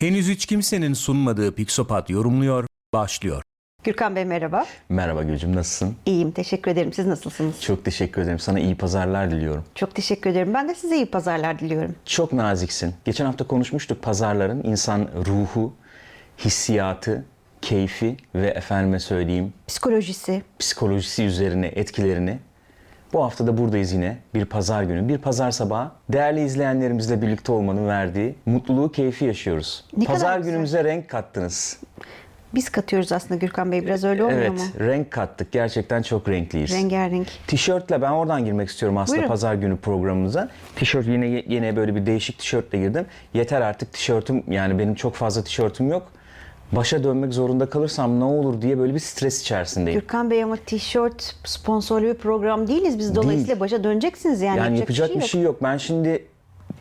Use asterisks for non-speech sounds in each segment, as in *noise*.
Henüz hiç kimsenin sunmadığı Pixopat yorumluyor, başlıyor. Gürkan Bey merhaba. Merhaba Gülcüm nasılsın? İyiyim teşekkür ederim. Siz nasılsınız? Çok teşekkür ederim. Sana iyi pazarlar diliyorum. Çok teşekkür ederim. Ben de size iyi pazarlar diliyorum. Çok naziksin. Geçen hafta konuşmuştuk pazarların insan ruhu, hissiyatı, keyfi ve efendime söyleyeyim Psikolojisi. psikolojisi üzerine etkilerini. Bu hafta da buradayız yine. Bir pazar günü, bir pazar sabahı. Değerli izleyenlerimizle birlikte olmanın verdiği mutluluğu, keyfi yaşıyoruz. Ne pazar güzel. günümüze renk kattınız. Biz katıyoruz aslında Gürkan Bey. Biraz öyle olmuyor evet, mu? renk kattık. Gerçekten çok renkliyiz. Rengarenk. Tişörtle ben oradan girmek istiyorum aslında Buyurun. pazar günü programımıza. Tişört yine yine böyle bir değişik tişörtle girdim. Yeter artık tişörtüm yani benim çok fazla tişörtüm yok. Başa dönmek zorunda kalırsam ne olur diye böyle bir stres içerisindeyim. Gürkan Bey ama tişört sponsorlu bir program değiliz. Biz dolayısıyla başa döneceksiniz yani. Yani yapacak, bir şey yok. Ben şimdi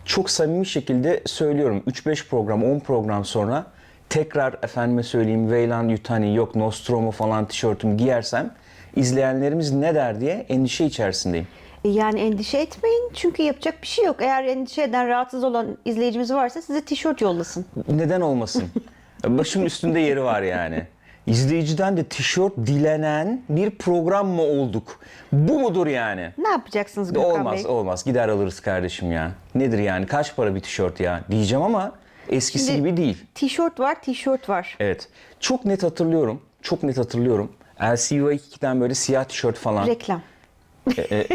çok samimi şekilde söylüyorum. 3-5 program, 10 program sonra tekrar efendime söyleyeyim Veylan Yutani yok Nostromo falan tişörtümü giyersem izleyenlerimiz ne der diye endişe içerisindeyim. Yani endişe etmeyin çünkü yapacak bir şey yok. Eğer endişe eden, rahatsız olan izleyicimiz varsa size tişört yollasın. Neden olmasın? *laughs* Başımın üstünde yeri var yani. İzleyiciden de tişört dilenen bir program mı olduk? Bu mudur yani? Ne yapacaksınız olmaz, Bey? olmaz. Gider alırız kardeşim ya. Nedir yani? Kaç para bir tişört ya? Diyeceğim ama eskisi Şimdi- gibi değil. Tişört var, tişört var. Evet. Çok net hatırlıyorum. Çok net hatırlıyorum. LCY2'den böyle siyah tişört falan. Reklam. E,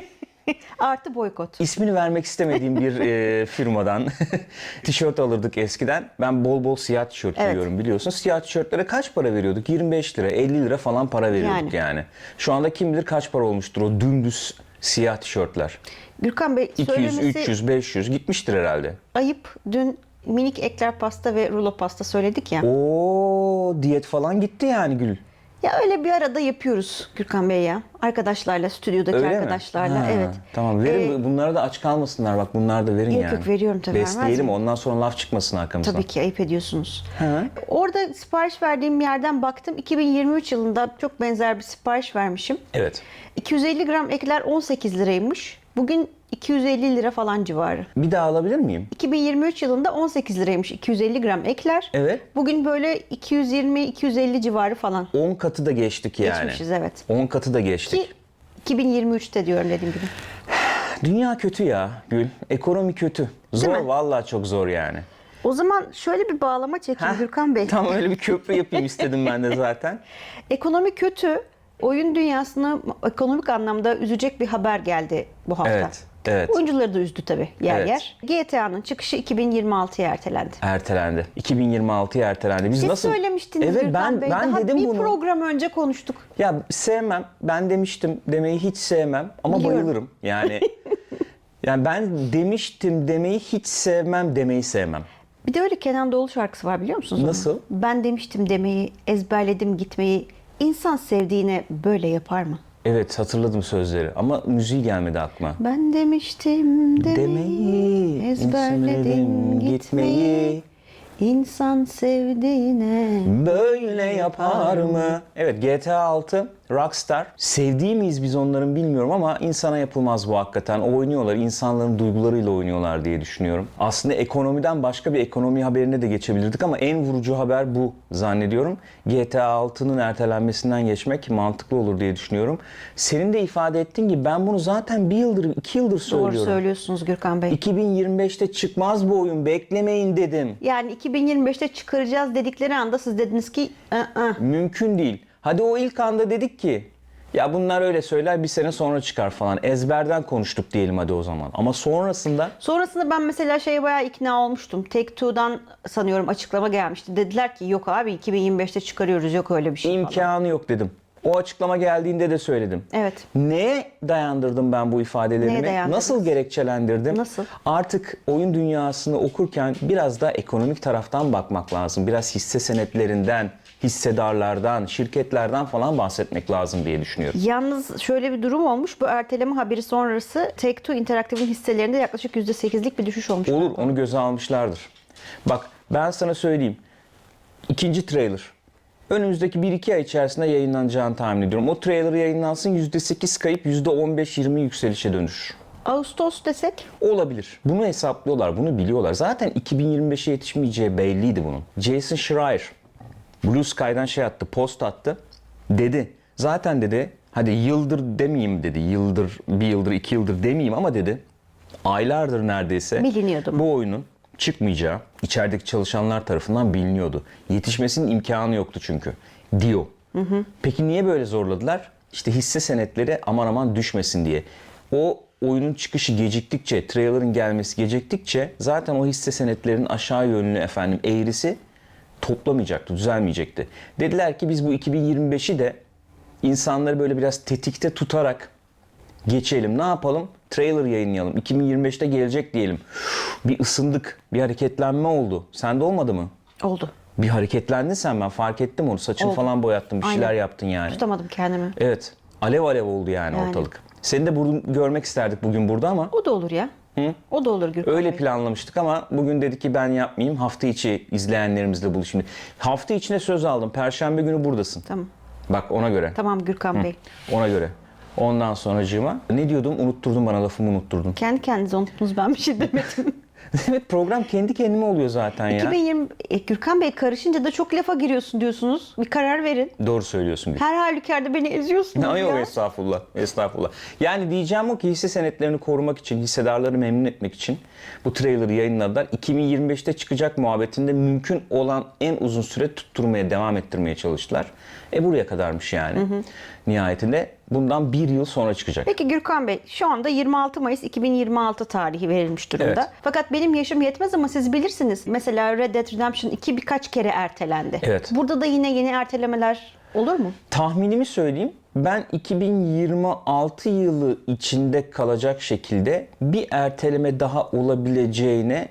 *laughs* Artı boykot. İsmini vermek istemediğim bir e, firmadan *laughs* tişört alırdık eskiden. Ben bol bol siyah tişört Evet. giyiyorum biliyorsun. Siyah tişörtlere kaç para veriyorduk? 25 lira, 50 lira falan para veriyorduk Yani. yani. Şu anda kim bilir kaç para olmuştur o dümdüz siyah tişörtler. Gürkan Bey 200, söylemesi 300, 500 gitmiştir herhalde. ayıp. Dün minik ekler pasta ve rulo pasta söyledik ya. Oo diyet falan gitti yani Gül. Ya öyle bir arada yapıyoruz Gürkan Bey ya. Arkadaşlarla, stüdyodaki Öyle arkadaşlarla. mi? Ha, Evet. Tamam verin Ee, bunlara da aç kalmasınlar bak bunlar da verin Yok, yani. yok, veriyorum tabii, vermez Besleyelim ondan sonra laf çıkmasın arkamızdan. Tabii ki ayıp ediyorsunuz. Ha. Orada sipariş verdiğim yerden baktım. 2023 yılında çok benzer bir sipariş vermişim. Evet. 250 gram ekler 18 liraymış. Bugün 250 lira falan civarı. Bir daha alabilir miyim? 2023 yılında 18 liraymış 250 gram ekler. Evet. Bugün böyle 220-250 civarı falan. 10 katı da geçtik yani. Geçmişiz, evet. 10 katı da geçtik. Ki 2023'te diyorum dediğim gibi. *sighs* Dünya kötü ya Gül. Ekonomi kötü. Zor mi? vallahi çok zor yani. O zaman şöyle bir bağlama çekeyim Heh, Gürkan Bey. Tam öyle bir köprü yapayım istedim ben de zaten. *laughs* Ekonomi kötü. Oyun dünyasını ekonomik anlamda üzecek bir haber geldi bu hafta. Evet, evet. Oyuncuları da üzdü tabii yer Evet. yer. GTA'nın çıkışı 2026'ya ertelendi. Ertelendi. 2026'ya ertelendi. Biz Siz nasıl söylemiştiniz Evet Gürkan ben Bey. ben Daha dedim bir bunu. program önce konuştuk. Ya sevmem. Ben demiştim demeyi hiç sevmem ama Biliyorum. bayılırım. Yani *laughs* yani ben demiştim demeyi hiç sevmem demeyi sevmem. Bir de öyle Kenan Doğulu şarkısı var biliyor musunuz? onu? Nasıl? Ben demiştim demeyi, ezberledim gitmeyi. İnsan sevdiğine böyle yapar mı? Evet hatırladım sözleri ama müziği gelmedi aklıma. Ben demiştim demeyi, Demeyi, ezberledim gitmeyi. İnsan sevdiğine. Böyle yapar mı? Evet GTA 6 Rockstar. Sevdiği miyiz biz onların bilmiyorum ama insana yapılmaz bu hakikaten. Oynuyorlar, insanların duygularıyla oynuyorlar diye düşünüyorum. Aslında ekonomiden başka bir ekonomi haberine de geçebilirdik ama en vurucu haber bu zannediyorum. GTA 6'nın ertelenmesinden geçmek mantıklı olur diye düşünüyorum. Senin de ifade ettiğin gibi ben bunu zaten bir yıldır, iki yıldır Doğru söylüyorum. söylüyorsunuz Gürkan Bey. 2025'te çıkmaz bu oyun beklemeyin dedim. Yani 2025'te çıkaracağız dedikleri anda siz dediniz ki "Aa, Mümkün değil. Hadi o ilk anda dedik ki ya bunlar öyle söyler bir sene sonra çıkar falan. Ezberden konuştuk diyelim hadi o zaman. Ama sonrasında Sonrasında ben mesela şeye bayağı ikna olmuştum. Take-Two'dan sanıyorum açıklama gelmişti. Dediler ki yok abi 2025'te çıkarıyoruz yok öyle bir şey falan. imkanı yok dedim. O açıklama geldiğinde de söyledim. Evet. Neye dayandırdım ben bu Neye ifadelerimi? dayandırdınız? Nasıl gerekçelendirdim? Nasıl? Artık oyun dünyasını okurken biraz da ekonomik taraftan bakmak lazım. Biraz hisse senetlerinden, hissedarlardan, şirketlerden falan bahsetmek lazım diye düşünüyorum. Yalnız şöyle bir durum olmuş. Bu erteleme haberi sonrası Take-Two Interactive'in hisselerinde yaklaşık %8'lik bir düşüş olmuş. Olur onu göze almışlardır. Bak ben sana söyleyeyim. İkinci trailer. Önümüzdeki 1-2 ay içerisinde yayınlanacağını tahmin ediyorum. O trailer yayınlansın %8 kayıp %15-20 yükselişe dönüşür. Ağustos desek Olabilir. Bunu hesaplıyorlar, bunu biliyorlar. Zaten 2025'e yetişmeyeceği belliydi bunun. Jason Schreier Blue Sky'dan şey attı, post attı. Dedi. Zaten dedi hadi yıldır demeyeyim dedi. Yıldır, bir yıldır, iki yıldır demeyeyim ama dedi. Aylardır neredeyse Biliniyordu. bu oyunun çıkmayacağı içerideki çalışanlar tarafından biliniyordu. Yetişmesinin imkanı yoktu çünkü. Diyor. Peki niye böyle zorladılar? İşte hisse senetleri aman aman düşmesin diye. O oyunun çıkışı geciktikçe, trailer'ın gelmesi geciktikçe zaten o hisse senetlerinin aşağı yönlü efendim eğrisi toplamayacaktı, düzelmeyecekti. Dediler ki biz bu 2025'i de insanları böyle biraz tetikte tutarak geçelim. Ne yapalım? Trailer yayınlayalım. 2025'te gelecek diyelim. Bir ısındık, bir hareketlenme oldu. Sende olmadı mı? oldu. Bir hareketlendin sen ben fark ettim onu. Saçını Oldu. falan boyattın, bir şeyler Aynen. yaptın yani. Tutamadım kendimi. Evet. Alev alev oldu yani, Yani. ortalık. Seni de bunu görmek isterdik bugün burada ama O da olur ya. O da olur Gürkan öyle Bey. planlamıştık ama bugün dedik ki ben yapmayayım. Hafta içi izleyenlerimizle buluşayım. Hafta içine söz aldım. Perşembe günü buradasın. Tamam. Bak ona göre. Tamam Gürkan Bey. Ona göre. Ondan sonracığıma ne diyordum? Unutturdun bana lafımı unutturdun. Kendi kendinize unuttunuz ben bir şey demedim. *laughs* *laughs* evet program kendi kendime oluyor zaten ya. 2020 e, Gürkan Bey karışınca da çok lafa giriyorsun diyorsunuz. Bir karar verin. Doğru söylüyorsun. Gül. Her halükarda beni eziyorsunuz Ne yok ya. estağfurullah. Estağfurullah. Yani diyeceğim o ki hisse senetlerini korumak için, hissedarları memnun etmek için bu trailer'ı yayınladılar. 2025'te çıkacak muhabbetinde mümkün olan en uzun süre tutturmaya, devam ettirmeye çalıştılar. E buraya kadarmış yani. Nihayetinde bundan bir yıl sonra çıkacak. Peki Gürkan Bey şu anda 26 Mayıs 2026 tarihi verilmiş durumda. Evet. Fakat benim yaşım yetmez ama siz bilirsiniz. Mesela Red Dead Redemption 2 birkaç kere ertelendi. Evet. Burada da yine yeni ertelemeler olur mu? Tahminimi söyleyeyim. Ben 2026 yılı içinde kalacak şekilde bir erteleme daha olabileceğine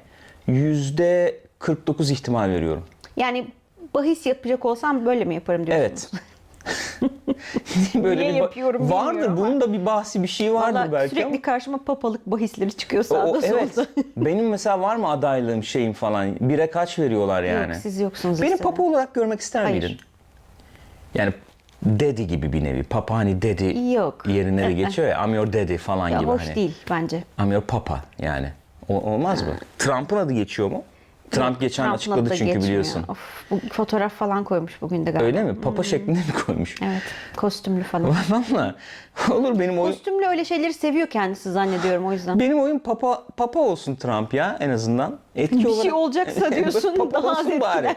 %49 ihtimal veriyorum. Yani bahis yapacak olsam böyle mi yaparım diyorsunuz? Evet. *laughs* *laughs* Böyle Niye bir ba- yapıyorum Vardır bilmiyorum bunun da bir bahsi bir şey vardır Vallahi belki sürekli ama. karşıma papalık bahisleri çıkıyor O- sağda o- evet. solda. *laughs* Benim mesela var mı adaylığım şeyim falan? Bire kaç veriyorlar yani? Yok siz yoksunuz Beni listede. papa olarak görmek ister Hayır. miydin? Yani daddy gibi bir nevi. Papa hani daddy Yok. yerine de geçiyor ya. *laughs* I'm your daddy falan Ya gibi hoş hani. değil bence. I'm your papa yani. O, olmaz mı? Trump'ın adı geçiyor mu? Trump geçen Trump'ın açıkladı çünkü geçmiyor. biliyorsun. Of, bu fotoğraf falan koymuş bugün de galiba. Öyle mi? Papa şeklinde mi koymuş? Evet. Kostümlü falan. *laughs* Valla. Olur benim oyun. Kostümlü öyle şeyleri seviyor kendisi zannediyorum o yüzden. Benim oyun papa papa olsun Trump ya en azından. Etki Bir olarak. şey olacaksa *laughs* diyorsun, papa daha olsun bari.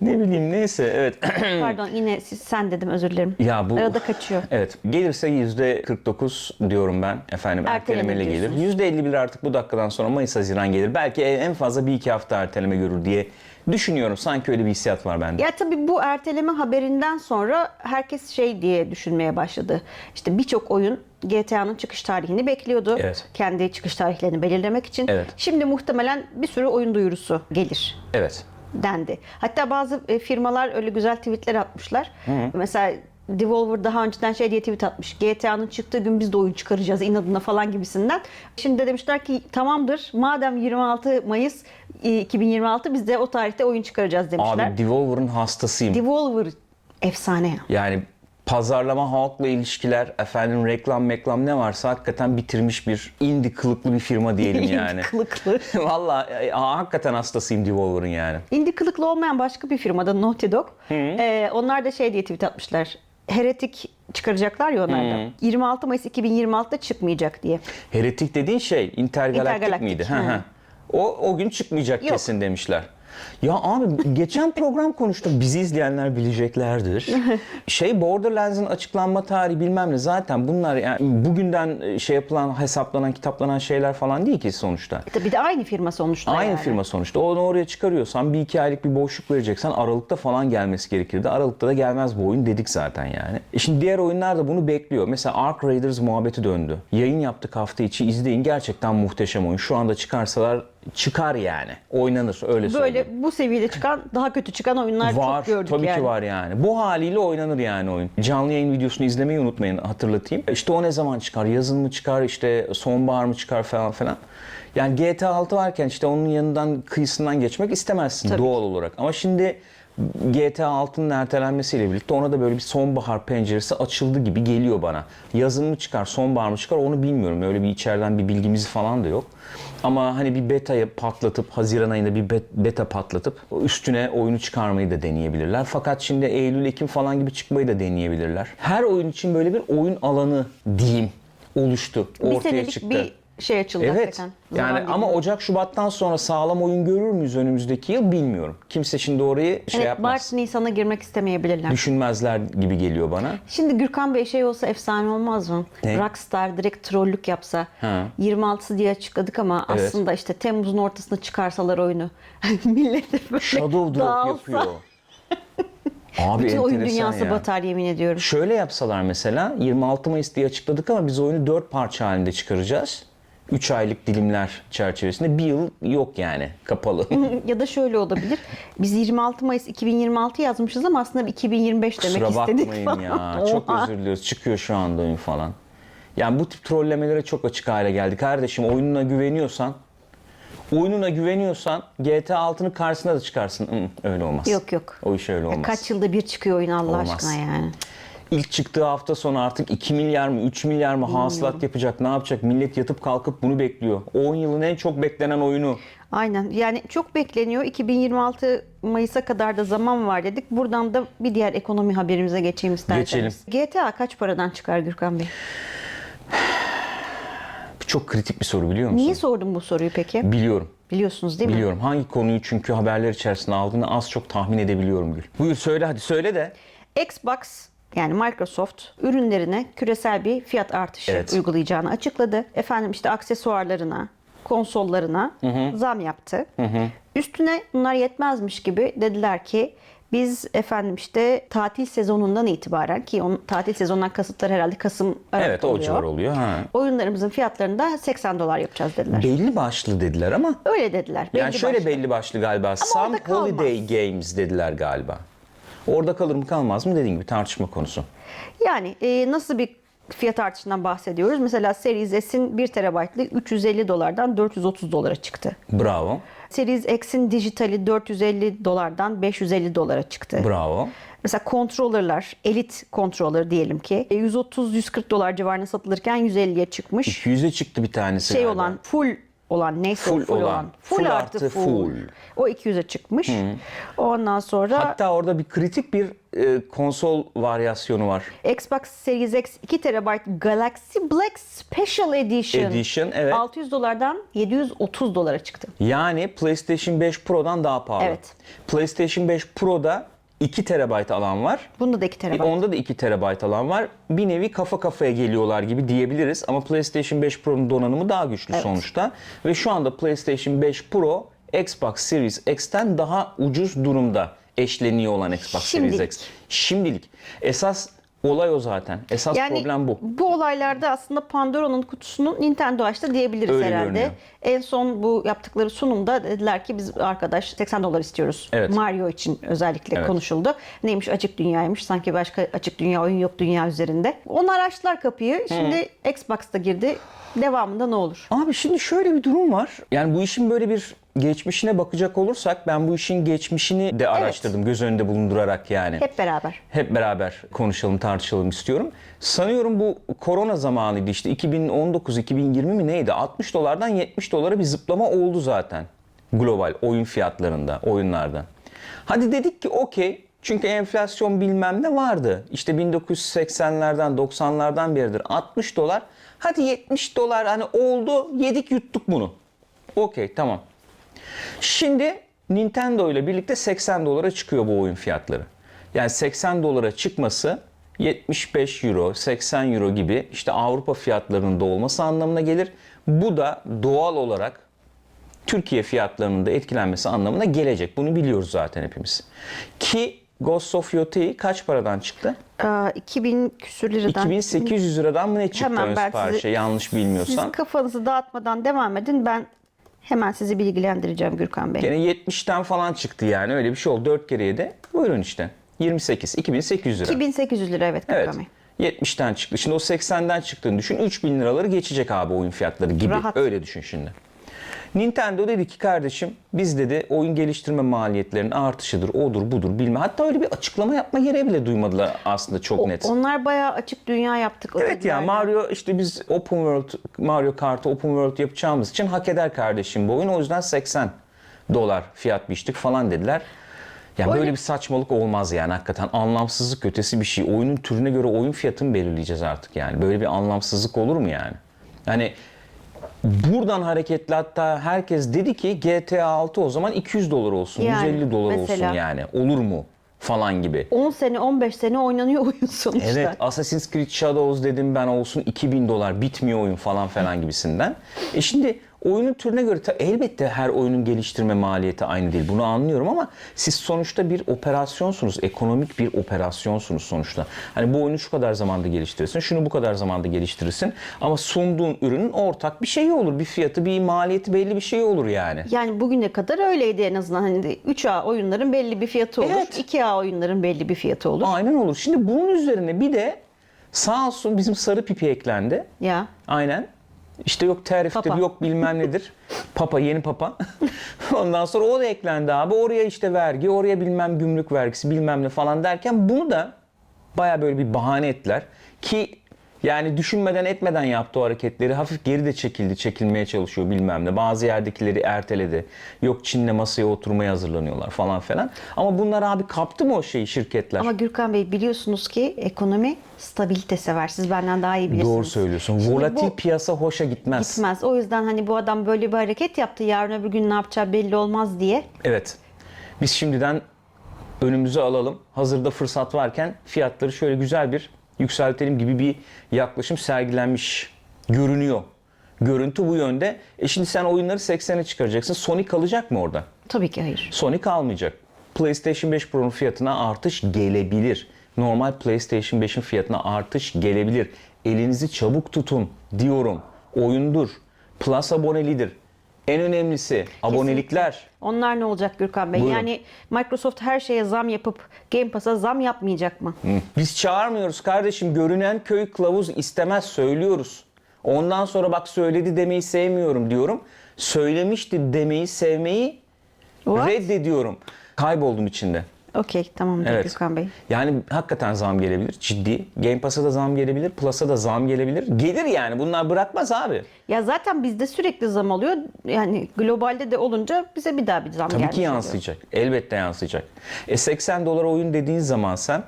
ne bileyim neyse evet. *laughs* Pardon yine siz sen dedim özür dilerim. ya bu Arada kaçıyor. Evet. Gelirse %49 diyorum ben. Efendim Erteleme ertelemeli gelir. diyorsunuz. %51 artık bu dakikadan sonra Mayıs Haziran gelir. Belki en fazla bir iki hafta erteleme görür diye düşünüyorum. Sanki öyle bir hissiyat var bende. Ya tabii bu erteleme haberinden sonra herkes şey diye düşünmeye başladı. İşte birçok oyun GTA'nın çıkış tarihini bekliyordu. Evet. Kendi çıkış tarihlerini belirlemek için. Evet. Şimdi muhtemelen bir sürü oyun duyurusu gelir Evet. dendi. Hatta bazı e, firmalar öyle güzel tweetler atmışlar. Mesela Devolver daha önceden şey diye tweet atmış. GTA'nın çıktığı gün biz de oyun çıkaracağız inadına falan gibisinden. Şimdi de demişler ki tamamdır madem 26 Mayıs 2026 biz de o tarihte oyun çıkaracağız demişler. Abi Devolver'ın hastasıyım. Devolver efsane ya. Yani pazarlama, halkla ilişkiler, efendim reklam, meklam ne varsa hakikaten bitirmiş bir indie kılıklı bir firma diyelim yani. Kılıklı. *laughs* Vallahi e, hakikaten hastasıyım Devolver'ın yani. Indie kılıklı olmayan başka bir firmada Naughty Dog. Ee, onlar da şey diye tweet atmışlar. Heretik çıkaracaklar ya onlar da. 26 Mayıs 2026'da çıkmayacak diye. Heretik dediğin şey intergalaktik, Intergalaktik, miydi? Hı hı. O, o gün çıkmayacak Yok. kesin demişler. Ya abi geçen program konuştuk. Bizi izleyenler bileceklerdir. *laughs* şey Borderlands'ın açıklanma tarihi bilmem ne zaten bunlar yani bugünden şey yapılan hesaplanan kitaplanan şeyler falan değil ki sonuçta. Tabii de aynı firma sonuçta Aynı yani. firma sonuçta. Onu oraya çıkarıyorsan bir iki aylık bir boşluk vereceksen Aralık'ta falan gelmesi gerekirdi. Aralık'ta da gelmez bu oyun dedik zaten yani. E şimdi diğer oyunlar da bunu bekliyor. Mesela Ark Raiders muhabbeti döndü. Yayın yaptık hafta içi izleyin. Gerçekten muhteşem oyun. Şu anda çıkarsalar çıkar yani. Oynanır öyle söyleyeyim. Böyle bu seviyede çıkan, daha kötü çıkan oyunlar Var. çok gördük tabii yani. ki var yani. Bu haliyle oynanır yani oyun. Canlı yayın videosunu izlemeyi unutmayın hatırlatayım. İşte o ne zaman çıkar? Yazın mı çıkar? İşte sonbahar mı çıkar falan filan. Yani GTA 6 varken işte onun yanından kıyısından geçmek istemezsin Tabii doğal olarak. Ama şimdi GTA 6'nın ertelenmesiyle birlikte ona da böyle bir sonbahar penceresi açıldı gibi geliyor bana. Yazın mı çıkar, sonbahar mı çıkar onu bilmiyorum. Öyle bir içeriden bir bilgimiz falan da yok. Ama hani bir beta'yı patlatıp, Haziran ayında bir bet- beta patlatıp üstüne oyunu çıkarmayı da deneyebilirler. Fakat şimdi Eylül, Ekim falan gibi çıkmayı da deneyebilirler. Her oyun için böyle bir oyun alanı diyeyim oluştu, Bir ortaya çıktı. bir şey açıldı Evet. hakikaten. Zaman Yani ama. Ocak Şubat'tan sonra sağlam oyun görür müyüz önümüzdeki yıl bilmiyorum. Kimse şimdi orayı şey Evet, yapmaz. Mart Nisan'a girmek istemeyebilirler. Düşünmezler gibi geliyor bana. Şimdi Gürkan Bey şey olsa efsane olmaz mı? Ne? Rockstar direkt trollük yapsa. Ha. 26'sı diye açıkladık ama Evet. aslında işte Temmuz'un ortasında çıkarsalar oyunu. *laughs* Millet böyle Shadow Drop dağılsa. yapıyor. *laughs* Abi Bütün oyun enteresan dünyası ya. batar yemin ediyorum. Şöyle yapsalar mesela 26 Mayıs diye açıkladık ama biz oyunu 4 parça halinde çıkaracağız. 3 aylık dilimler çerçevesinde bir yıl yok yani kapalı. ya da şöyle olabilir. Biz 26 Mayıs 2026 yazmışız ama aslında 2025 demek Kusura istedik bakmayın falan. ya. *laughs* Çok Oha. özür diliyoruz. Çıkıyor şu anda oyun falan. Yani bu tip trollemelere çok açık hale geldi. Kardeşim oyununa güveniyorsan oyununa güveniyorsan GTA 6'nın karşısına da çıkarsın. Hı, öyle olmaz. Yok yok. O iş öyle olmaz. Kaç yılda bir çıkıyor oyun Allah Olmaz. aşkına yani. İlk çıktığı hafta sonu artık 2 milyar mı 3 milyar mı hasılat yapacak ne yapacak millet yatıp kalkıp bunu bekliyor. 10 yılın en çok beklenen oyunu. Aynen. Yani çok bekleniyor. 2026 Mayıs'a kadar da zaman var dedik. Buradan da bir diğer ekonomi haberimize geçeyim isterseniz. GTA kaç paradan çıkar Gürkan Bey? Bu çok kritik bir soru biliyor musun? Niye sordum bu soruyu peki? Biliyorum. Biliyorsunuz değil mi? Biliyorum. Hangi konuyu çünkü haberler içerisinde aldığını az çok tahmin edebiliyorum Gül. Buyur söyle hadi söyle de. Xbox yani Microsoft ürünlerine küresel bir fiyat artışı Evet. uygulayacağını açıkladı. Efendim işte aksesuarlarına, konsollarına zam yaptı. Üstüne bunlar yetmezmiş gibi dediler ki biz efendim işte tatil sezonundan itibaren ki onun tatil sezonundan kasıtlar herhalde Kasım Aralık Evet o oluyor. civar oluyor. Ha. Oyunlarımızın fiyatlarını da 80 dolar yapacağız dediler. Belli başlı dediler ama Öyle dediler. yani belli şöyle başlı. belli başlı galiba. Some orada kalmaz. Holiday Games dediler galiba. Orada kalır mı kalmaz mı dediğim gibi tartışma konusu. Yani e, nasıl bir fiyat artışından bahsediyoruz? Mesela Series S'in 1 TB'lık 350 dolardan 430 dolara çıktı. Bravo. Series X'in dijitali 450 dolardan 550 dolara çıktı. Bravo. Mesela controller'lar, elit controller diyelim ki e, 130-140 dolar civarına satılırken 150'ye çıkmış. 200'e çıktı bir tanesi Şey galiba. olan full olan neyse Full full, olan. olan. Full, Full artı, artı full. full. O 200'e çıkmış. Ondan sonra Hatta orada bir kritik bir e, konsol varyasyonu var. Xbox Series X 2 TB Galaxy Black Special Edition. Edition, evet. 600 dolardan 730 dolara çıktı. Yani PlayStation 5 Pro'dan daha pahalı. Evet. PlayStation 5 Pro'da 2 TB alan var. Bunda da 2 TB. E, Onda da 2 TB alan var. Bir nevi kafa kafaya geliyorlar gibi diyebiliriz. Ama PlayStation 5 Pro'nun donanımı daha güçlü Evet. sonuçta. Ve şu anda PlayStation 5 Pro Xbox Series X'ten daha ucuz durumda eşleniyor olan Xbox Şimdilik. Series X. Şimdilik. Esas olay o zaten. Esas Yani problem bu. bu olaylarda aslında Pandora'nın kutusunu Nintendo açtı diyebiliriz Öyle herhalde. görünüyor. En son bu yaptıkları sunumda dediler ki biz arkadaş 80 dolar istiyoruz. Evet. Mario için özellikle Evet. konuşuldu. Neymiş açık dünyaymış. Sanki başka açık dünya oyun yok dünya üzerinde. Onlar açtılar kapıyı. Şimdi Xbox'ta girdi. Devamında ne olur? Abi şimdi şöyle bir durum var. Yani bu işin böyle bir geçmişine bakacak olursak ben bu işin geçmişini de araştırdım göz önünde bulundurarak yani. Hep beraber. Hep beraber konuşalım, tartışalım istiyorum. Sanıyorum bu korona zamanıydı işte 2019-2020 mi neydi? 60 dolardan 70 dolara bir zıplama oldu zaten. Global oyun fiyatlarında, oyunlarda. Hadi dedik ki okey. Çünkü enflasyon bilmem ne vardı. İşte 1980'lerden 90'lardan beridir 60 dolar. Hadi 70 dolar hani oldu yedik yuttuk bunu. Okey tamam. Şimdi Nintendo ile birlikte 80 dolara çıkıyor bu oyun fiyatları. Yani 80 dolara çıkması 75 euro, 80 euro gibi işte Avrupa fiyatlarının da olması anlamına gelir. Bu da doğal olarak Türkiye fiyatlarının da etkilenmesi anlamına gelecek. Bunu biliyoruz zaten hepimiz. Ki Ghost of Yotei kaç paradan çıktı? Aa, 2000 küsür liradan. 2800 liradan mı ne çıktı Hemen ön siparişe sizi- yanlış bilmiyorsam. Siz kafanızı dağıtmadan devam edin. Ben hemen sizi bilgilendireceğim Gürkan Bey. Gene 70'ten falan çıktı yani öyle bir şey oldu. 4 kereye de buyurun işte. 28, 2800 lira. 2800 lira evet Gürkan Evet. Bey. 70'ten çıktı. Şimdi o 80'den çıktığını düşün. 3000 liraları geçecek abi oyun fiyatları gibi. Rahat. Öyle düşün şimdi. Nintendo dedi ki kardeşim biz dedi oyun geliştirme maliyetlerinin artışıdır, odur budur bilme. Hatta öyle bir açıklama yapma gereği bile duymadılar aslında çok O- net. Onlar bayağı açık dünya yaptık. o Evet ya. Mario işte biz Open World Mario Kart'ı Open World yapacağımız için hak eder kardeşim bu oyun. O yüzden 80 dolar fiyat biçtik falan dediler. Ya Öyle- böyle bir saçmalık olmaz yani hakikaten anlamsızlık ötesi bir şey. Oyunun türüne göre oyun fiyatını belirleyeceğiz artık yani. Böyle bir anlamsızlık olur mu yani? Yani buradan hareketli hatta herkes dedi ki GTA 6 o zaman 200 dolar olsun, Yani, 150 dolar mesela. olsun yani. Olur mu? Falan gibi. 10 sene 15 sene oynanıyor oyun sonuçta. Evet Assassin's Creed Shadows dedim ben olsun 2000 dolar bitmiyor oyun falan falan gibisinden. E şimdi oyunun türüne göre elbette her oyunun geliştirme maliyeti aynı değil. Bunu anlıyorum ama siz sonuçta bir operasyonsunuz. Ekonomik bir operasyonsunuz sonuçta. Hani bu oyunu şu kadar zamanda geliştirirsin, şunu bu kadar zamanda geliştirirsin. Ama sunduğun ürünün ortak bir şeyi olur. Bir fiyatı, bir maliyeti belli bir şey olur yani. Yani bugüne kadar öyleydi en azından. Hani 3A oyunların belli bir fiyatı olur. Evet. 2A oyunların belli bir fiyatı olur. Aynen olur. Şimdi bunun üzerine bir de sağ olsun bizim sarı pipi eklendi. Ya. Aynen. İşte yok tariftir, Papa. yok bilmem nedir. *laughs* Papa, yeni papa. *laughs* Ondan sonra o da eklendi abi. Oraya işte vergi, oraya bilmem gümrük vergisi, bilmem ne falan derken bunu da baya böyle bir bahane ettiler. Ki yani düşünmeden etmeden yaptı o hareketleri. Hafif geri de çekildi, çekilmeye çalışıyor bilmem ne. Bazı yerdekileri erteledi. Yok Çin'le masaya oturmaya hazırlanıyorlar falan filan. Ama bunlar abi kaptı mı o şeyi şirketler? Ama Gürkan Bey biliyorsunuz ki ekonomi stabilite sever. Siz benden daha iyi bilirsiniz. Doğru söylüyorsun. Şimdi Volatil bu piyasa hoşa gitmez. gitmez. O yüzden hani bu adam böyle bir hareket yaptı. Yarın öbür gün ne yapacağı belli olmaz diye. Evet. Biz şimdiden önümüze alalım. Hazırda fırsat varken fiyatları şöyle güzel bir yükseltelim gibi bir yaklaşım sergilenmiş görünüyor. Görüntü bu yönde. E şimdi sen oyunları 80'e çıkaracaksın. Sony kalacak mı orada? Tabii ki hayır. Sony kalmayacak. PlayStation 5 Pro'nun fiyatına artış gelebilir. Normal PlayStation 5'in fiyatına artış gelebilir. Elinizi çabuk tutun diyorum. Oyundur. Plus abonelidir. En önemlisi abonelikler. Onlar ne olacak Gürkan Bey? Buyurun. Yani Microsoft her şeye zam yapıp Game Pass'a zam yapmayacak mı? Biz çağırmıyoruz kardeşim. Görünen köy kılavuz istemez söylüyoruz. Ondan sonra bak söyledi demeyi sevmiyorum diyorum. Söylemişti demeyi sevmeyi What? reddediyorum. Kayboldum içinde. Okey tamamdır Evet. Gürkan Bey. Yani hakikaten zam gelebilir ciddi. Game Pass'a da zam gelebilir, Plus'a da zam gelebilir. Gelir yani bunlar bırakmaz abi. Ya zaten bizde sürekli zam oluyor. Yani globalde de olunca bize bir daha bir zam Tabii gelmiş ki oluyor. yansıyacak. Elbette yansıyacak. E 80 dolar oyun dediğin zaman sen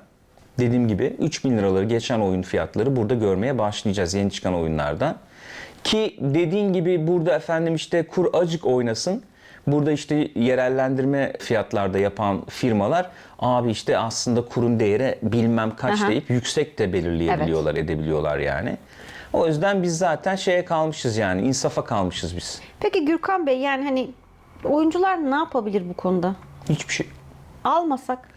dediğim gibi 3000 liraları geçen oyun fiyatları burada görmeye başlayacağız yeni çıkan oyunlarda. Ki dediğin gibi burada efendim işte kur acık oynasın. Burada işte yerellendirme fiyatlarda yapan firmalar abi işte aslında kurun değeri bilmem kaç Aha. deyip yüksek de belirleyebiliyorlar, edebiliyorlar yani. O yüzden biz zaten şeye kalmışız yani insafa kalmışız biz. Peki Gürkan Bey yani hani oyuncular ne yapabilir bu konuda? Hiçbir şey Almasak?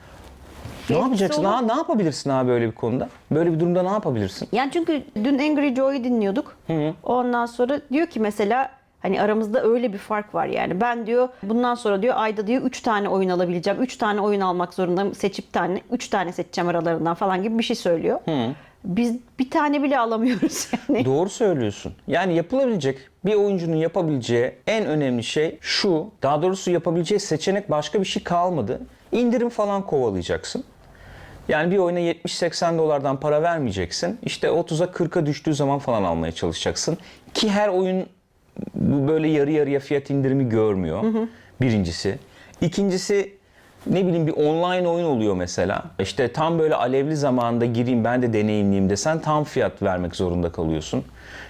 Ne yapacaksın? olur. Ha, ne yapabilirsin abi böyle bir konuda? Böyle bir durumda ne yapabilirsin? Yani çünkü dün Angry Joe'yu dinliyorduk. Ondan sonra diyor ki mesela hani aramızda öyle bir fark var yani. Ben diyor bundan sonra diyor ayda diyor 3 tane oyun alabileceğim. 3 tane oyun almak zorundayım. Seçip tane 3 tane seçeceğim aralarından falan gibi bir şey söylüyor. Biz bir tane bile alamıyoruz *laughs* yani. Doğru söylüyorsun. Yani yapılabilecek bir oyuncunun yapabileceği en önemli şey şu. Daha doğrusu yapabileceği seçenek başka bir şey kalmadı. İndirim falan kovalayacaksın. Yani bir oyuna 70-80 dolardan para vermeyeceksin. İşte 30'a 40'a düştüğü zaman falan almaya çalışacaksın. Ki her oyun bu böyle yarı yarıya fiyat indirimi görmüyor. Birincisi. İkincisi ne bileyim bir online oyun oluyor mesela. İşte tam böyle alevli zamanda gireyim ben de deneyimleyeyim desen tam fiyat vermek zorunda kalıyorsun.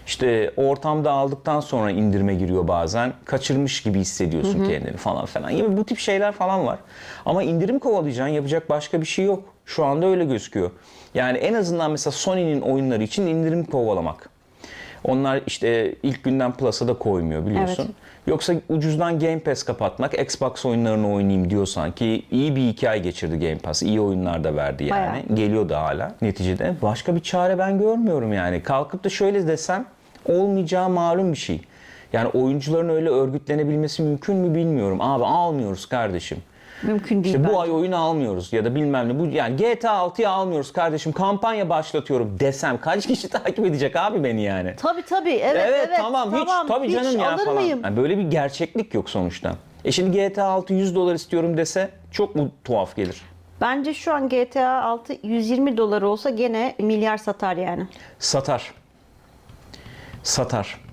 İşte ortamda aldıktan sonra indirime giriyor bazen. Kaçırmış gibi hissediyorsun kendini falan falan. Gibi bu tip şeyler falan var. Ama indirim kovalayacaksın yapacak başka bir şey yok. Şu anda öyle gözüküyor. Yani en azından mesela Sony'nin oyunları için indirim kovalamak. Onlar işte ilk günden Plus'a da koymuyor biliyorsun. Evet. Yoksa ucuzdan Game Pass kapatmak, Xbox oyunlarını oynayayım diyorsan ki iyi bir hikaye geçirdi Game Pass. iyi oyunlar da verdi yani. Bayağı. Geliyor da hala neticede. Başka bir çare ben görmüyorum yani. Kalkıp da şöyle desem olmayacağı malum bir şey. Yani oyuncuların öyle örgütlenebilmesi mümkün mü bilmiyorum. Abi almıyoruz kardeşim. Mümkün değil İşte bu ay oyunu almıyoruz ya da bilmem ne. Bu yani GTA 6'yı almıyoruz kardeşim. Kampanya başlatıyorum desem kaç kişi *laughs* takip edecek abi beni yani? Tabii tabii evet Evet, evet. tamam, hiç tabii hiç canım ya falan. mıyım? Yani böyle bir gerçeklik yok sonuçta. E şimdi GTA 6 100 dolar istiyorum dese çok mu tuhaf gelir? Bence şu an GTA 6 120 dolar olsa gene milyar satar yani. Satar. Satar.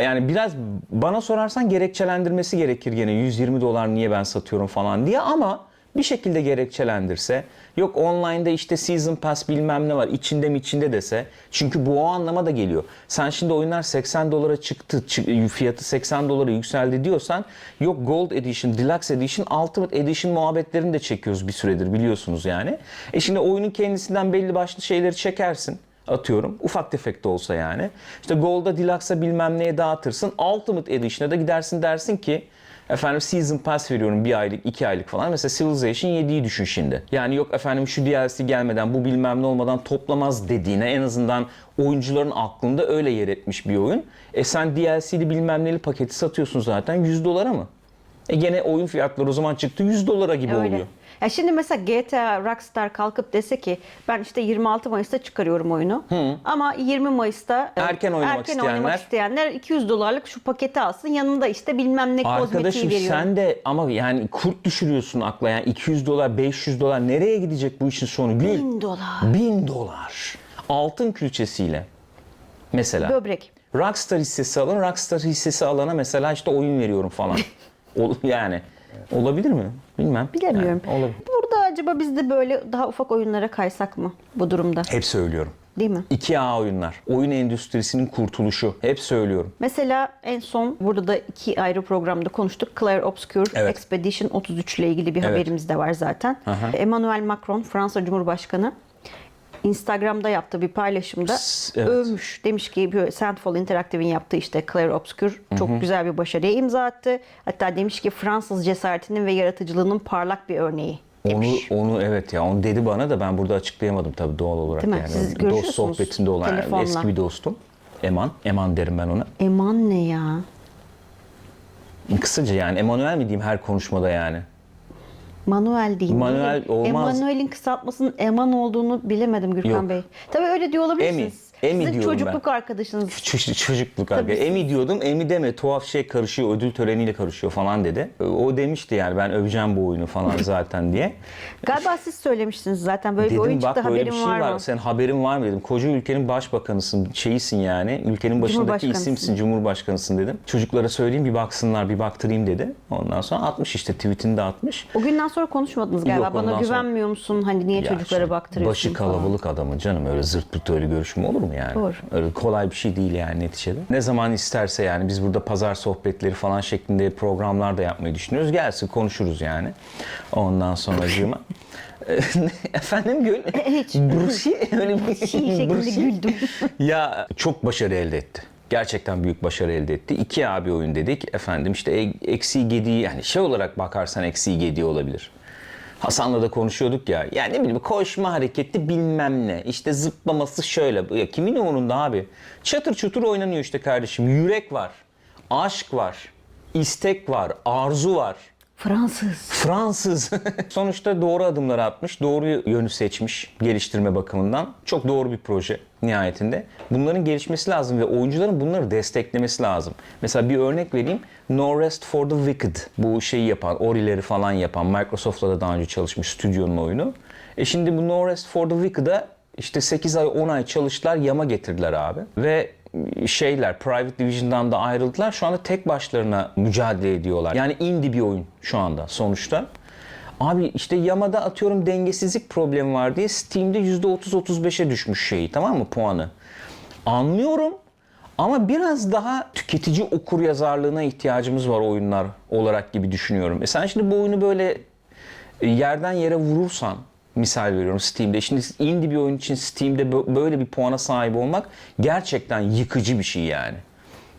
Yani biraz bana sorarsan gerekçelendirmesi gerekir gene 120 dolar niye ben satıyorum falan diye ama bir şekilde gerekçelendirse yok online'da işte season pass bilmem ne var içinde mi içinde dese çünkü bu o anlama da geliyor. Sen şimdi oyunlar 80 dolara çıktı çı- fiyatı 80 dolara yükseldi diyorsan yok Gold Edition, Deluxe Edition, Ultimate Edition muhabbetlerini de çekiyoruz bir süredir biliyorsunuz yani. E şimdi oyunun kendisinden belli başlı şeyleri çekersin atıyorum. Ufak tefek de olsa yani. İşte Gold'a, Deluxe'a bilmem neye dağıtırsın. Ultimate Edition'a da gidersin dersin ki efendim Season Pass veriyorum bir aylık, iki aylık falan. Mesela Civilization 7'yi düşün şimdi. Yani yok efendim şu DLC gelmeden, bu bilmem ne olmadan toplamaz dediğine en azından oyuncuların aklında öyle yer etmiş bir oyun. E sen DLC'li bilmem neli paketi satıyorsun zaten 100 dolara mı? E gene oyun fiyatları o zaman çıktı 100 dolara gibi Öyle. oluyor. Ya şimdi mesela GTA Rockstar kalkıp dese ki ben işte 26 Mayıs'ta çıkarıyorum oyunu. Ama 20 Mayıs'ta Erken oynamak erken isteyenler- oynamak isteyenler 200 dolarlık şu paketi alsın. Yanında işte bilmem ne kozmetiği Arkadaşım veriyorum. sen de ama yani kurt düşürüyorsun akla yani 200 dolar 500 dolar nereye gidecek bu işin sonu Gül? 1000 dolar. 1000 dolar. Altın külçesiyle mesela. Böbrek. Rockstar hissesi alın, Rockstar hissesi alana mesela işte oyun veriyorum falan. *laughs* Yani olabilir mi? Bilmem. Bilemiyorum. Yani olabilir. Burada acaba biz de böyle daha ufak oyunlara kaysak mı bu durumda? Hep söylüyorum. Değil mi? 2A oyunlar. Oyun endüstrisinin kurtuluşu. Hep söylüyorum. Mesela en son burada da iki ayrı programda konuştuk. Clair Obscur Evet. Expedition 33 ile ilgili bir Evet. haberimiz de var zaten. Aha. Emmanuel Macron, Fransa Cumhurbaşkanı Instagram'da yaptığı bir paylaşımda evet. övmüş. Demiş ki Sandfall Interactive'in yaptığı işte Clair Obscur çok güzel bir başarıya imza attı. Hatta demiş ki Fransız cesaretinin ve yaratıcılığının parlak bir örneği. Onu Demiş. onu evet ya onu dedi bana da ben burada açıklayamadım tabii doğal olarak Değil mi? yani. Siz Dost sohbetinde olan telefonla. eski bir dostum. Eman. Eman derim ben ona. Eman ne ya? Kısaca yani Emanuel mi diyeyim her konuşmada yani. Manuel değil. Manuel olmaz. Emanuel'in kısaltmasının Eman olduğunu bilemedim Gürkan Yok. Bey. Tabii öyle diyor olabilirsiniz. Emi. Emi Sizin diyorum çocukluk arkadaşınız. Çocuk, çocukluk siz- Emi diyordum. Emi deme tuhaf şey karışıyor. Ödül töreniyle karışıyor falan dedi. O demişti yani ben öveceğim bu oyunu falan *laughs* zaten diye. Galiba siz söylemiştiniz zaten böyle bir Dedim oyun bak çıktı böyle haberin bir şey var var. mı? Sen haberin var mı dedim. Koca ülkenin başbakanısın, şeyisin yani. Ülkenin başındaki Cumhurbaşkanısın. isimsin, cumhurbaşkanısın dedim. Çocuklara söyleyeyim bir baksınlar, bir baktırayım dedi. Ondan sonra atmış işte tweetini de atmış. O günden sonra konuşmadınız galiba. Yok, Bana ondan sonra- güvenmiyor musun? Hani niye Ya çocuklara şimdi baktırıyorsun Başı falan. kalabalık adamın canım öyle zırt pırt öyle görüşme olur mu yani? Doğru. Öyle kolay bir şey değil yani neticede. Ne zaman isterse yani biz burada pazar sohbetleri falan şeklinde programlar da yapmayı düşünüyoruz. Gelsin konuşuruz yani. Ondan sonra *laughs* *laughs* Efendim Gül? Hiç. Bursi öyle *laughs* bir Şey şeklinde güldüm. Ya çok başarı elde etti. Gerçekten büyük başarı elde etti. İki abi oyun dedik. Efendim işte e- eksiği gediği yani şey olarak bakarsan eksiği gediği olabilir. Hasan'la da konuşuyorduk ya. Yani ne bileyim koşma hareketi bilmem ne. İşte zıplaması şöyle. Ya kimin umurunda abi? Çatır çutur oynanıyor işte kardeşim. Yürek var. Aşk var. istek var. Arzu var. Fransız. Fransız. *laughs* Sonuçta doğru adımları atmış, doğru yönü seçmiş geliştirme bakımından. Çok doğru bir proje nihayetinde. Bunların gelişmesi lazım ve oyuncuların bunları desteklemesi lazım. Mesela bir örnek vereyim. No Rest for the Wicked. Bu şeyi yapan, Ori'leri falan yapan, Microsoft'la da daha önce çalışmış stüdyonun oyunu. E şimdi bu No Rest for the Wicked'a işte 8 ay 10 ay çalıştılar, yama getirdiler abi. Ve şeyler Private Division'dan da ayrıldılar. Şu anda tek başlarına mücadele ediyorlar. Yani indie bir oyun şu anda sonuçta. Abi işte Yama'da atıyorum dengesizlik problemi var diye Steam'de %30-35'e düşmüş şeyi tamam mı puanı. Anlıyorum ama biraz daha tüketici okur yazarlığına ihtiyacımız var oyunlar olarak gibi düşünüyorum. E sen şimdi bu oyunu böyle yerden yere vurursan misal veriyorum Steam'de. Şimdi indie bir oyun için Steam'de bö- böyle bir puana sahip olmak gerçekten yıkıcı bir şey yani.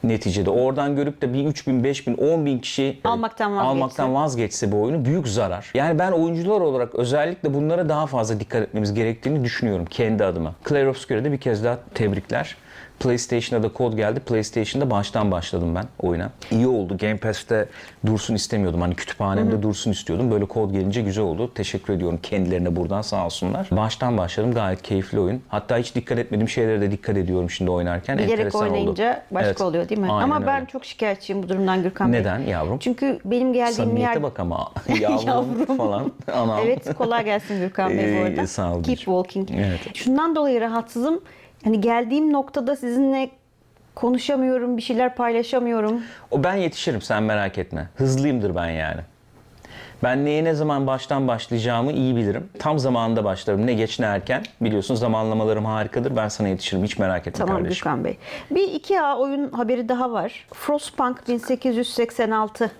Neticede oradan görüp de bir 3000, 5000, 10000 kişi Almaktan vazgeçse. almaktan vazgeçse bu oyunu büyük zarar. Yani ben oyuncular olarak özellikle bunlara daha fazla dikkat etmemiz gerektiğini düşünüyorum kendi adıma. Clair Obscure'de bir kez daha tebrikler. PlayStation'a da kod geldi. PlayStation'da baştan başladım ben oyuna. İyi oldu. Game Pass'te dursun istemiyordum. Hani kütüphanemde dursun istiyordum. Böyle kod gelince güzel oldu. Teşekkür ediyorum kendilerine buradan sağ olsunlar. Baştan başladım. Gayet keyifli oyun. Hatta hiç dikkat etmediğim şeylere de dikkat ediyorum şimdi oynarken. Bilerek Enteresan oldu. oynayınca başka Evet. oluyor değil mi? Aynen ama ben öyle. çok şikayetçiyim bu durumdan Gürkan Bey. Neden yavrum? Çünkü benim geldiğim Samimiyete yer... bak ama. *laughs* Yavrum, Yavrum. falan. Anam. Evet kolay gelsin Gürkan Bey bu Ee, *laughs* arada. sağ ol Keep walking. Evet. Şundan dolayı rahatsızım. Hani geldiğim noktada sizinle konuşamıyorum, bir şeyler paylaşamıyorum. O ben yetişirim sen merak etme. Hızlıyımdır ben yani. Ben neye ne zaman baştan başlayacağımı iyi bilirim. Tam zamanında başlarım. Ne geç ne erken. Biliyorsun zamanlamalarım harikadır. Ben sana yetişirim. Hiç merak etme Tamam kardeşim. Gürkan Bey. Bir 2A oyun haberi daha var. Frostpunk 1886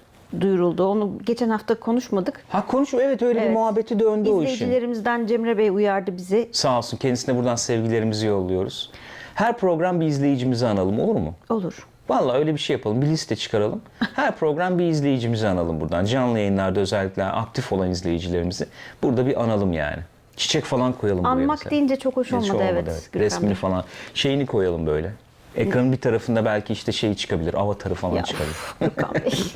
duyuruldu. Onu geçen hafta konuşmadık. Ha konuş evet öyle bir Evet. muhabbeti döndü o işin. İzleyicilerimizden Cemre Bey uyardı bizi. Sağ olsun kendisine buradan sevgilerimizi yolluyoruz. Her program bir izleyicimizi analım olur mu? Olur. Vallahi öyle bir şey yapalım. Bir liste çıkaralım. Her program bir izleyicimizi analım buradan. Canlı yayınlarda özellikle aktif olan izleyicilerimizi burada bir analım yani. Çiçek falan koyalım buraya Anmak deyince çok hoş Hiç olmadı, evet. Gürkan Resmini Bey. falan. Şeyini koyalım böyle. Ekranın bir tarafında belki işte şey çıkabilir. Avatarı falan Ya, çıkabilir. Gürkan Bey. *laughs*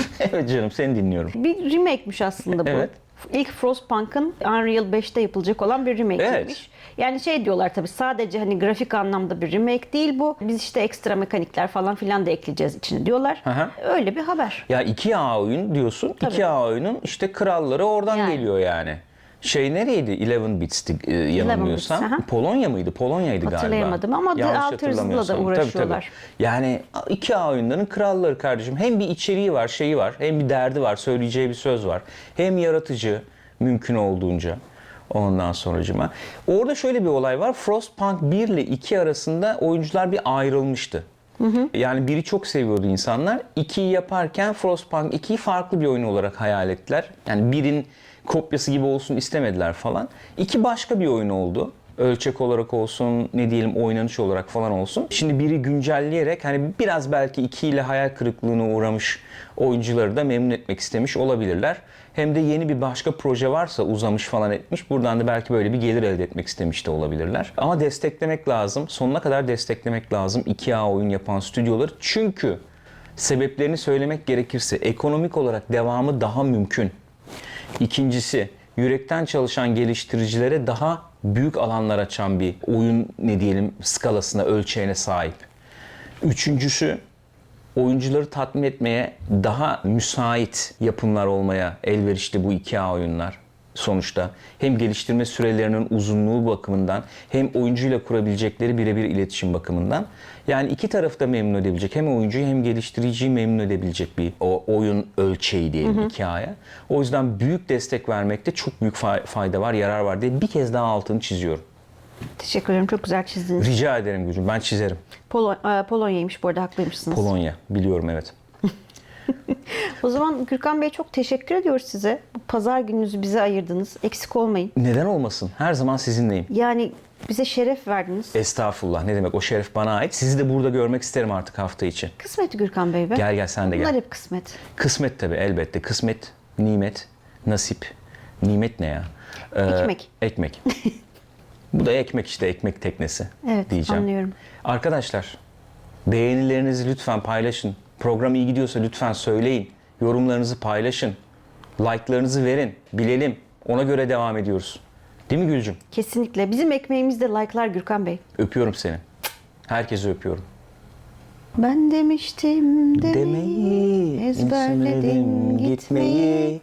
*laughs* evet canım seni dinliyorum. bir remake'miş aslında bu. Evet. İlk Frostpunk'ın Unreal 5'te yapılacak olan bir remake'iymiş. Evet. Yani şey diyorlar tabii sadece hani grafik anlamda bir remake değil bu. Biz işte ekstra mekanikler falan filan da ekleyeceğiz içine diyorlar. hı. Öyle bir haber. Ya 2A oyun diyorsun. Tabii. 2A oyunun işte kralları oradan Yani. geliyor yani. Şey nereydi? 11 Bits'ti e, yanılmıyorsam. Aha. Polonya mıydı? Polonya'ydı galiba. Hatırlayamadım ama The Alters'la da hatırlamıyorsam. Tabii, uğraşıyorlar. tabii. Yani 2A oyunların kralları kardeşim. Hem bir içeriği var, şeyi var. Hem bir derdi var, söyleyeceği bir söz var. Hem yaratıcı mümkün olduğunca. Ondan sonracıma. Orada şöyle bir olay var. Frostpunk 1 ile 2 arasında oyuncular bir ayrılmıştı. Yani biri çok seviyordu insanlar. 2'yi yaparken Frostpunk 2'yi farklı bir oyun olarak hayal ettiler. Yani birin kopyası gibi olsun istemediler falan. İki başka bir oyun oldu. Ölçek olarak olsun, ne diyelim oynanış olarak falan olsun. Şimdi biri güncelleyerek hani biraz belki 2 ile hayal kırıklığına uğramış oyuncuları da memnun etmek istemiş olabilirler. Hem de yeni bir başka proje varsa uzamış falan etmiş. Buradan da belki böyle bir gelir elde etmek istemiş de olabilirler. Ama desteklemek lazım. Sonuna kadar desteklemek lazım 2A oyun yapan stüdyoları. Çünkü sebeplerini söylemek gerekirse ekonomik olarak devamı daha mümkün. İkincisi yürekten çalışan geliştiricilere daha büyük alanlar açan bir oyun ne diyelim skalasına, ölçeğine sahip. Üçüncüsü oyuncuları tatmin etmeye daha müsait yapımlar olmaya elverişli bu 2A oyunlar sonuçta. Hem geliştirme sürelerinin uzunluğu bakımından hem oyuncuyla kurabilecekleri birebir iletişim bakımından. Yani iki tarafı da memnun edebilecek. Hem oyuncuyu hem geliştiriciyi memnun edebilecek bir o oyun ölçeği diyelim 2A'ya. O yüzden büyük destek vermekte çok büyük fa- fayda var, yarar var diye bir kez daha altını çiziyorum. Teşekkür ederim. Çok güzel çizdiniz. Rica ederim Gülcüm. Ben çizerim. Polo- e, Polonya'ymış bu arada haklıymışsınız. Polonya. Biliyorum evet. *laughs* O zaman Gürkan Bey çok teşekkür ediyoruz size. Bu pazar gününüzü bize ayırdınız. Eksik olmayın. Neden olmasın? Her zaman sizinleyim. Yani bize şeref verdiniz. Estağfurullah. Ne demek? O şeref bana ait. Sizi de burada görmek isterim artık hafta içi. Kısmet Gürkan Bey be. Gel gel sen de Bunlar gel. hep kısmet. Kısmet tabii elbette. Kısmet, nimet, nasip. Nimet ne ya? Ee, Ekmek. Ekmek. *laughs* Bu da ekmek işte ekmek teknesi Evet, diyeceğim. anlıyorum. Arkadaşlar beğenilerinizi lütfen paylaşın. Program iyi gidiyorsa lütfen söyleyin. Yorumlarınızı paylaşın. Like'larınızı verin. Bilelim. Ona göre devam ediyoruz. Değil mi Gülcüm? Kesinlikle. Bizim ekmeğimizde like'lar Gürkan Bey. Öpüyorum seni. Herkesi öpüyorum. Ben demiştim demeyi, Demeyi, ezberledim gitmeyi.